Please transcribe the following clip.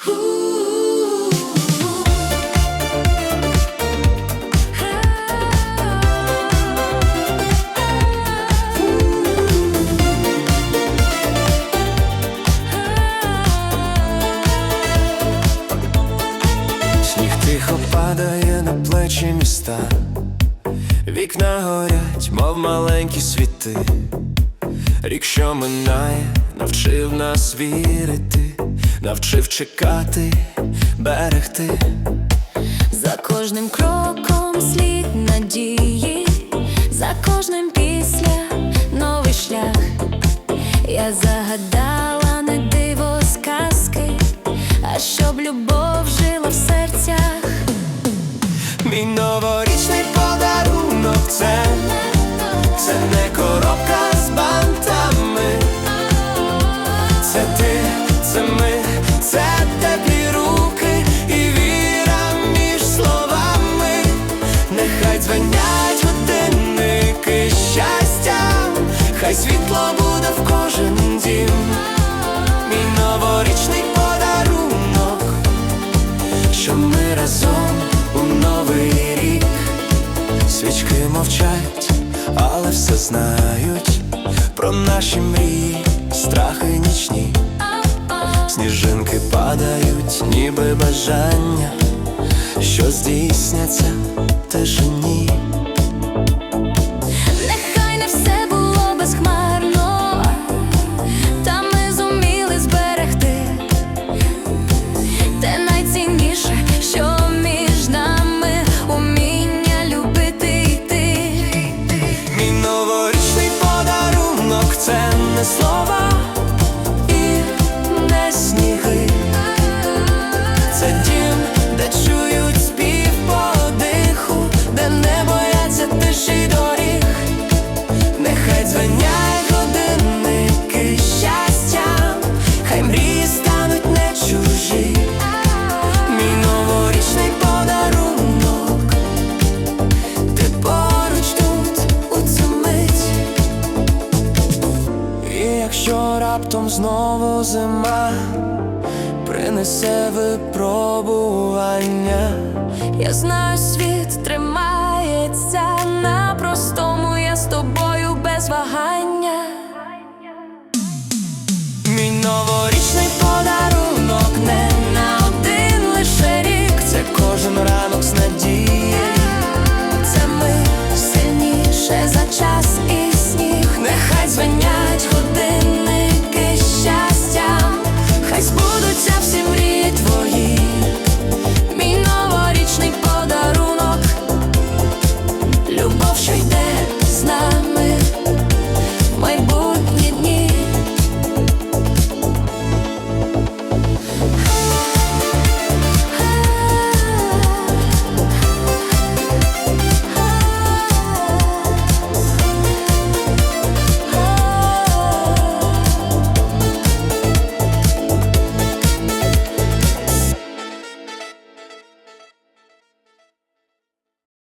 Тихо падає на плечі міста, вікна горять, мов маленькі світи. Рік, що минає, навчив нас вірити, навчив чекати, берегти. За кожним кроком слід надії, за кожним після новий шлях. Я загадала не диво сказки, а щоб любов жила в серцях. Мій новорічний подарунок це, це не мовчать, але все знають про наші мрії, страхи нічні. Сніжинки падають, ніби бажання, що здійсняться слова знову зима принесе випробування, Я знаю, світ.